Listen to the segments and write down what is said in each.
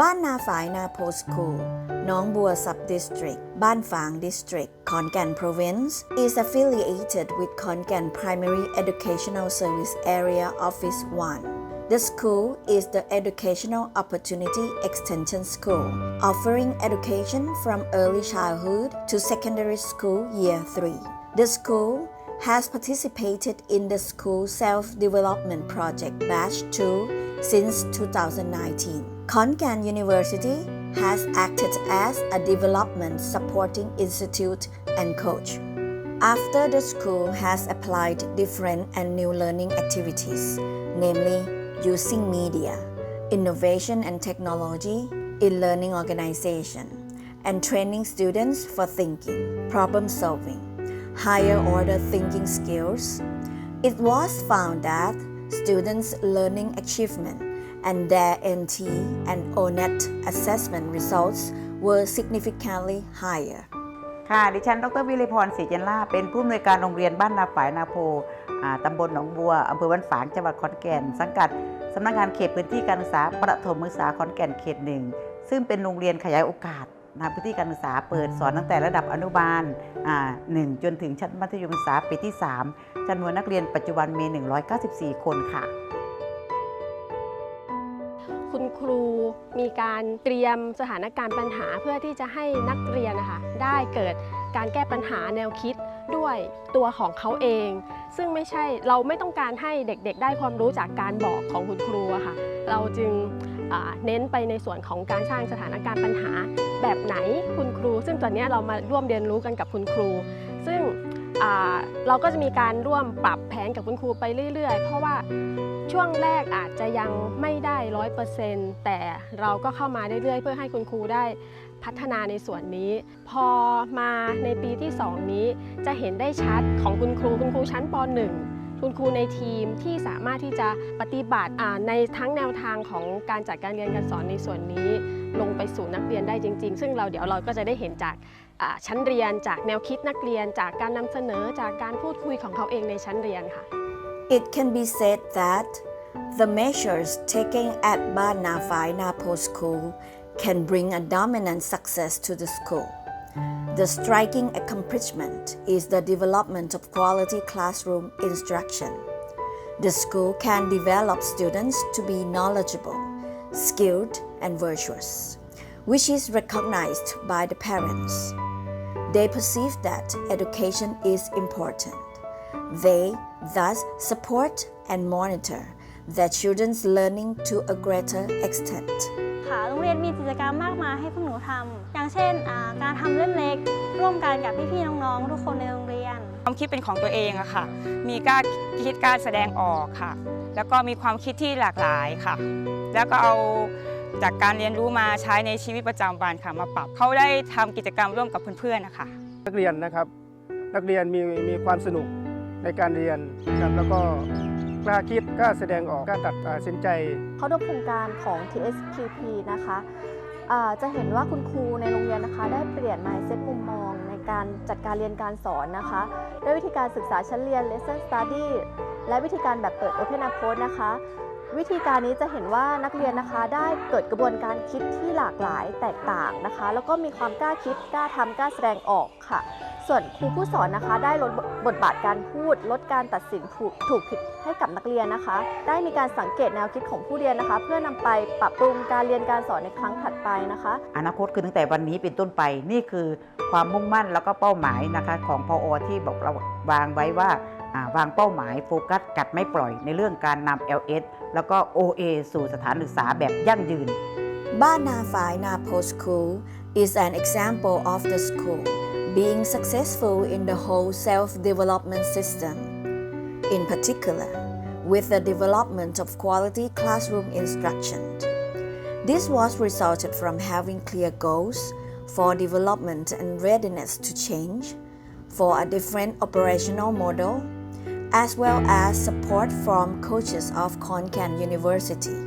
บ้านนาฝายนาโพสคูลน้องบัว Sub District บ้านฝาง District ขอนแก่น Province is affiliated with ขอนแก่น Primary Educational Service Area Office 1 The school is the Educational Opportunity Extension School, offering education from early childhood to secondary school year 3. The school has participated in the school self-development project batch 2 since 2019. Konkan University has acted as a development supporting institute and coach. After the school has applied different and new learning activities, namely using media, innovation and technology in learning organization, and training students for thinking, problem solving, higher order thinking skills, it was found that students' learning achievement and their NT and ONET assessment results were significantly higher. ค่ะ ดิฉัน ดรวิริพรศรีจันล่า เป็นผู้อำนวยการโรงเรียนบ้านนาฝายนาโพอ่าตำบลหนองบัว อำเภอบ้านฝาง จังหวัดขอนแก่น สังกัดสำนักงานเขตพื้นที่การศึกษาประถมศึกษาขอนแก่นเขตหนึ่ง ซึ่งเป็นโรงเรียนขยายโอกาส นะพื้นที่การศึกษาเปิดสอนตั้งแต่ระดับอนุบาลอ่าหนึ่งจนถึงชั้นมัธยมศึกษาปีที่ 3จำนวนนักเรียนปัจจุบันมี 194 คนค่ะ คุณครูมีการเตรียมสถานการณ์ปัญหาเพื่อที่จะให้นักเรียนนะคะได้เกิดการแก้ปัญหาแนวคิดด้วยตัวของเขาเอง ซึ่งไม่ใช่เราไม่ต้องการให้เด็กๆ ได้ความรู้จากการบอกของคุณครูอะค่ะ เราจึงอ่า เน้นไปในส่วนของการสร้างสถานการณ์ปัญหาแบบไหนคุณครู ซึ่งตอนนี้เรามาร่วมเรียนรู้กันกับคุณครู ซึ่งเราก็จะมีการร่วมปรับแผนกับคุณครูไปเรื่อย ๆ เพราะว่าช่วงแรกอาจจะยังไม่ได้ร้อยเปอร์เซ็นต์แต่เราก็เข้ามาเรื่อยๆ เพื่อให้คุณครูได้พัฒนาในส่วนนี้ พอมาในปีที่ 2 นี้จะเห็นได้ชัดของคุณครูคุณครูชั้นป .1 คุณครูในทีมที่สามารถที่จะปฏิบัติในทั้งแนวทางของการจัดการเรียนการสอนในส่วนนี้ ลงไปสู่นักเรียนได้จริง ๆ ซึ่งเราเดี๋ยวเราก็จะได้เห็นจากชั้นเรียนจากแนวคิดนักเรียน จากการนำเสนอจากการพูดคุยของเขาเองในชั้นเรียนค่ะ It can be said that the measures taken at Ban Na Phai Na Po School can bring a dominant success to the school. The striking accomplishment is the development of quality classroom instruction. The school can develop students to be knowledgeable, skilled, and virtuous, which is recognized by the parents. They perceive that education is important. They thus support and monitor their children's learning to a greater extent. ค่ะ โรงเรียนมีกิจกรรมมากมายให้พวกหนูทำอย่างเช่นอ่าการทำเล่มเล็ก ร่วมกันกับพี่ๆน้องๆทุกคนในโรงเรียน ความคิดเป็นของตัวเองอะค่ะ มีกล้าคิดกล้าแสดงออกค่ะ แล้วก็มีความคิดที่หลากหลายค่ะ แล้วก็เอาจากการเรียนรู้มาใช้ในชีวิตประจำวันค่ะมาปรับเขาได้ทำกิจกรรมร่วมกับเพื่อนๆนะคะนักเรียนนะครับ นักเรียนมีมีความสนุกในการเรียนนะครับแล้วก็ กล้าคิดกล้าแสดงออกกล้าตัดสินใจ เขาร่วมโครงการของ TSPP นะคะจะเห็นว่าคุณครูในโรงเรียนนะคะ ได้เปลี่ยน mindset มุมมองในการจัดการเรียนการสอนนะคะด้วยวิธีการศึกษาชั้นเรียน lesson study และวิธีการแบบเปิด open approach นะคะ วิธีการนี้จะเห็นว่านักเรียนนะคะได้เกิดกระบวนการคิดที่หลากหลายแตกต่างนะคะ แล้วก็มีความกล้าคิดกล้าทำกล้าแสดงออกค่ะ ส่วนครูผู้สอนนะคะ ได้ลดบทบาทการพูด ลดการตัดสินถูกถูกผิดให้กับนักเรียนนะคะ ได้มีการสังเกตแนวคิดของผู้เรียนนะคะ เพื่อนำไปปรับปรุงการเรียนการสอนในครั้งถัดไปนะคะ อนาคตคือตั้งแต่วันนี้เป็นต้นไปนี่คือความมุ่งมั่นแล้วก็เป้าหมายนะคะ ของพออที่บอกเราวางไว้ว่าอ่าวางเป้าหมายโฟกัสกัดไม่ปล่อยในเรื่องการนำ LS แล้วก็ OA สู่สถานศึกษาแบบยั่งยืน Ban Na Phai Na Po School is an example of the school being successful in the whole self-development system. In particular, with the development of quality classroom instruction. This was resulted from having clear goals for development and readiness to change, for a different operational model, as well as support from coaches of Konkan University,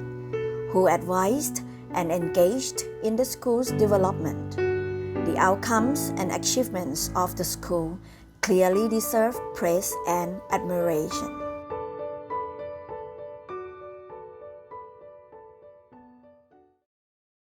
who advised and engaged in the school's development. The outcomes and achievements of the school clearly deserve praise and admiration.